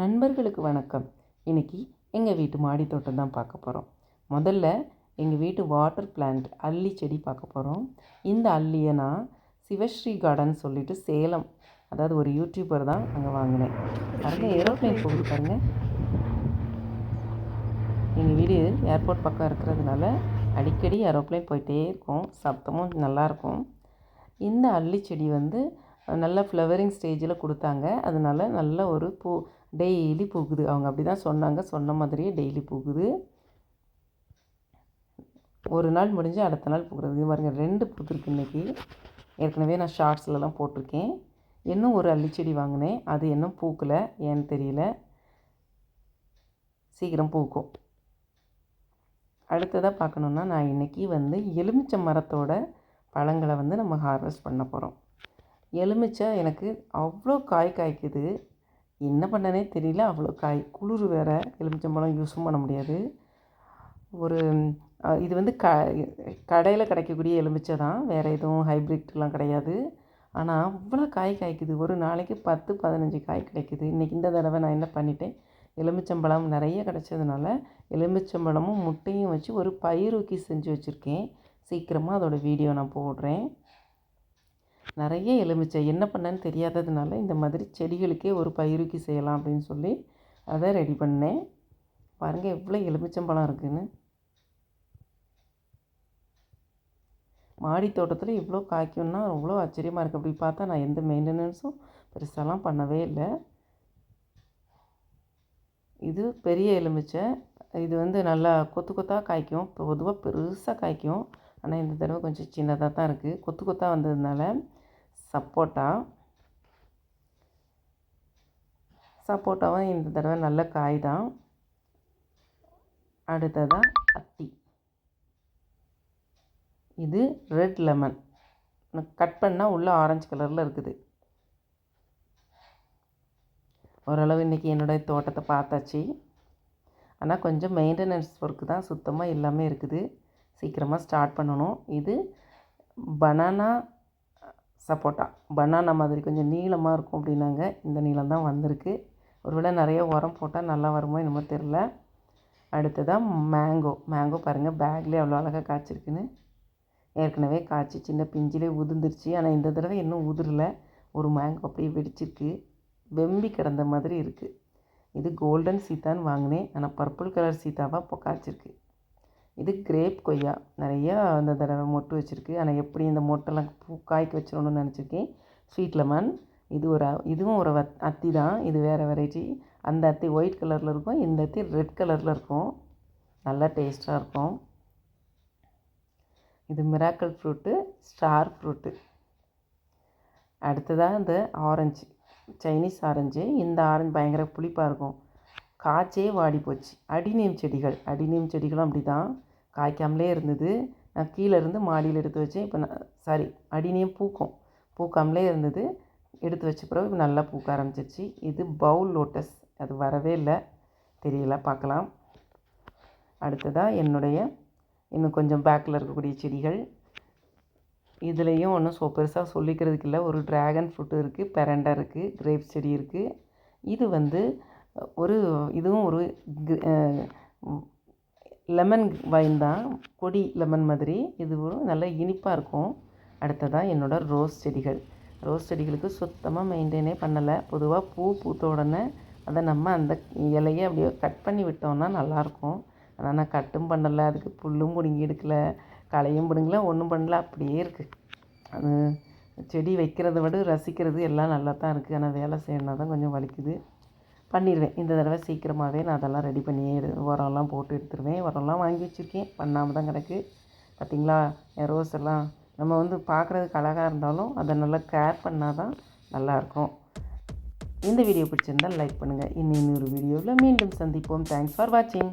நண்பர்களுக்கு வணக்கம். இன்றைக்கி எங்கள் வீட்டு மாடி தோட்டம் தான் பார்க்க போகிறோம் முதல்ல எங்கள் வீட்டு வாட்டர் பிளான்ட் அல்லி செடி பார்க்க போகிறோம் இந்த அல்லியை நான் சிவஸ்ரீ கார்டன் சொல்லிட்டு சேலம் அதாவது ஒரு யூடியூபர் தான் அங்கே வாங்கினேன். பாருங்கள் ஏரோப்ளைன் போகுது பாருங்கள் எங்கள் வீடு ஏர்போர்ட் பக்கம் இருக்கிறதுனால அடிக்கடி ஏரோப்ளைன் போயிட்டே இருக்கும். சத்தமும் நல்லாயிருக்கும் இந்த அல்லி செடி வந்து நல்ல ஃப்ளவரிங் ஸ்டேஜில் கொடுத்தாங்க. அதனால் நல்ல ஒரு பூ டெய்லி பூக்குது அவங்க அப்படி தான் சொன்னாங்க. சொன்ன மாதிரியே டெய்லி பூக்குது ஒரு நாள் முடிஞ்சு அடுத்த நாள் பூக்குறது இது பாருங்க ரெண்டு பூத்துருக்கு இன்றைக்கி ஏற்கனவே நான் ஷார்ட்ஸ்லலாம் போட்டிருக்கேன். இன்னும் ஒரு அள்ளிச்செடி வாங்கினேன். அது இன்னும் பூக்கலை. ஏன்னு தெரியல. சீக்கிரம் பூக்கும். அடுத்ததாக பார்க்கணுன்னா நான் இன்றைக்கி வந்து எலுமிச்சை மரத்தோட பழங்களை வந்து நம்ம ஹார்வெஸ்ட் பண்ண போகிறோம் எலுமிச்சை எனக்கு அவ்வளோ காய் காய்க்குது. என்ன பண்ணனே தெரியல. அவ்வளோ காய் குளிர் வேறு. எலுமிச்சம்பழம் யூஸும் பண்ண முடியாது. ஒரு இது வந்து க கடையில் கிடைக்கக்கூடிய எலுமிச்சை தான். வேறு எதுவும் ஹைப்ரிட்லாம் கிடையாது. ஆனால் அவ்வளோ காய் காய்க்குது. ஒரு நாளைக்கு பத்து பதினஞ்சு காய் கிடைக்குது. இன்றைக்கி இந்த தடவை நான் என்ன பண்ணிட்டேன்? எலுமிச்சம்பழம் நிறைய கிடச்சதுனால எலுமிச்சம்பழமும் முட்டையும் வச்சு ஒரு பயிரூக்கி செஞ்சு வச்சுருக்கேன். சீக்கிரமாக அதோடய வீடியோ நான் போடுறேன். நிறைய எலுமிச்சை என்ன பண்ணேன்னு தெரியாததுனால இந்த மாதிரி செடிகளுக்கே ஒரு பயிருக்கு செய்யலாம் அப்படின்னு சொல்லி அதை ரெடி பண்ணேன். பாருங்கள் எவ்வளோ எலுமிச்சம்பழம் இருக்குதுன்னு மாடி தோட்டத்தில் இவ்வளோ காய்க்கும்னா அவ்வளோ ஆச்சரியமாக இருக்குது அப்படி பார்த்தா நான் எந்த மெயின்டெனன்ஸும் பெருசாலாம் பண்ணவே இல்லை. இது பெரிய எலுமிச்சை. இது வந்து நல்லா கொத்து கொத்தாக காய்க்கும். பொதுவாக பெருசாக காய்க்கும். ஆனால் இந்த தடவை கொஞ்சம் சின்னதாக தான் இருக்குது கொத்து கொத்தாக வந்ததுனால சப்போட்டா. சப்போட்டாவும் இந்த தடவை நல்ல காய் தான். அடுத்ததாக அத்தி. இது ரெட் லெமன் கட் பண்ணால் உள்ளே ஆரஞ்சு கலரில் இருக்குது. ஓரளவு இன்றைக்கி என்னுடைய தோட்டத்தை பார்த்தாச்சு. ஆனால் கொஞ்சம் மெயின்டெனன்ஸ் ஒர்க்கு தான் சுத்தமாக எல்லாமே இருக்குது. சீக்கிரமாக ஸ்டார்ட் பண்ணணும். இது பனானா சப்போட்டா. பனானா மாதிரி கொஞ்சம் நீளமாக இருக்கும் அப்படின்னாங்க. இந்த நீளம் தான் வந்திருக்கு. ஒருவேளை நிறைய உரம் போட்டால் நல்லா வருமோ என்னமோ தெரில அடுத்ததாக மேங்கோ மேங்கோ பாருங்கள் பேக்லேயே அவ்வளோ அழகாக காய்ச்சிருக்குன்னு. ஏற்கனவே காய்ச்சி சின்ன பிஞ்சிலே உதிர்ந்துருச்சு. ஆனால் இந்த தடவை இன்னும் உதிரலை. ஒரு மேங்கோ அப்படியே வெடிச்சிருக்கு. வெம்பி கிடந்த மாதிரி இருக்குது இது கோல்டன் சீத்தான்னு வாங்கினேன். ஆனால் பர்பிள் கலர் சீத்தாவாக இப்போ காய்ச்சிருக்கு. இது கிரேப் கொய்யா. நிறையா அந்த தடவை மொட்டு வச்சுருக்கு. ஆனால் எப்படி இந்த மொட்டெல்லாம் பூ காய்க்க வச்சிடணும்னு நினச்சிருக்கேன். Sweet lemon. இது ஒரு இதுவும் ஒரு அத்தி தான். இது வேறு வெரைட்டி. அந்த அத்தி ஒயிட் கலரில் இருக்கும். இந்த அத்தி ரெட் கலரில் இருக்கும். நல்லா டேஸ்ட்டாக இருக்கும். இது மிராக்கல் ஃப்ரூட்டு ஸ்டார் ஃப்ரூட்டு. அடுத்ததாக இந்த ஆரஞ்சு. Chinese orange. இந்த ஆரஞ்சு பயங்கர புளிப்பாக இருக்கும். காய்ச்சே வாடி போச்சு. அடிநீம் செடிகள். அடிநீம் செடிகளும் அப்படி தான் காய்க்காமலே இருந்தது. நான் கீழே இருந்து மாடியில் எடுத்து வச்சேன். இப்போ நான் சாரி அடிநீம் பூக்கும். பூக்காமலே இருந்தது. எடுத்து வச்ச பிறகு இப்போ நல்லா பூக்க ஆரம்பிச்சிருச்சு. இது பவுல் லோட்டஸ். அது வரவே இல்லை. தெரியல பார்க்கலாம். அடுத்ததாக என்னுடைய இன்னும் கொஞ்சம் பேக்கில் இருக்கக்கூடிய செடிகள். இதுலேயும் ஒன்றும் ஸோ பெருசாக சொல்லிக்கிறதுக்கு இல்லை. ஒரு ட்ராகன் ஃப்ரூட்டு இருக்குது பெரண்டா இருக்குது கிரேப் செடி இருக்குது இது வந்து ஒரு இதுவும் ஒரு லெமன் வைன் தான் கொடி லெமன் மாதிரி. இதுவும் நல்லா இனிப்பாக இருக்கும். அடுத்ததாக என்னோடய ரோஸ் செடிகள். ரோஸ் செடிகளுக்கு சுத்தமாக மெயின்டைனே பண்ணலை. பொதுவாக பூ பூத்த உடனே அதை நம்ம அந்த இலையை அப்படியே கட் பண்ணி விட்டோம்னா நல்லாயிருக்கும் ஆனால் நான் கட்டும் பண்ணலை. அதுக்கு புல்லும் பிடுங்கி எடுக்கலை. களையும் பிடுங்கல. ஒன்றும் பண்ணல. அப்படியே இருக்குது அது செடி வைக்கிறத விட ரசிக்கிறது எல்லாம் நல்லா தான் இருக்குது ஆனால் வேலை செய்யணுன்னா தான் கொஞ்சம் வலிக்குது. பண்ணிடுவேன். இந்த தடவை சீக்கிரமாகவே நான் அதெல்லாம் ரெடி பண்ணி எடு உரம்லாம் போட்டு எடுத்துருவேன். உரம்லாம் வாங்கி வச்சுருக்கேன். பண்ணாமல் தான் கிடக்கு. பார்த்திங்களா என் ரோஸ் எல்லாம் நம்ம வந்து பார்க்குறதுக்கு அழகாக இருந்தாலும் அதை நல்லா கேர் பண்ணால் தான் நல்லாயிருக்கும். இந்த வீடியோ பிடிச்சிருந்தால் லைக் பண்ணுங்கள் இன்னும் இன்னொரு வீடியோவில் மீண்டும் சந்திப்போம். தேங்க்ஸ் ஃபார் வாட்சிங்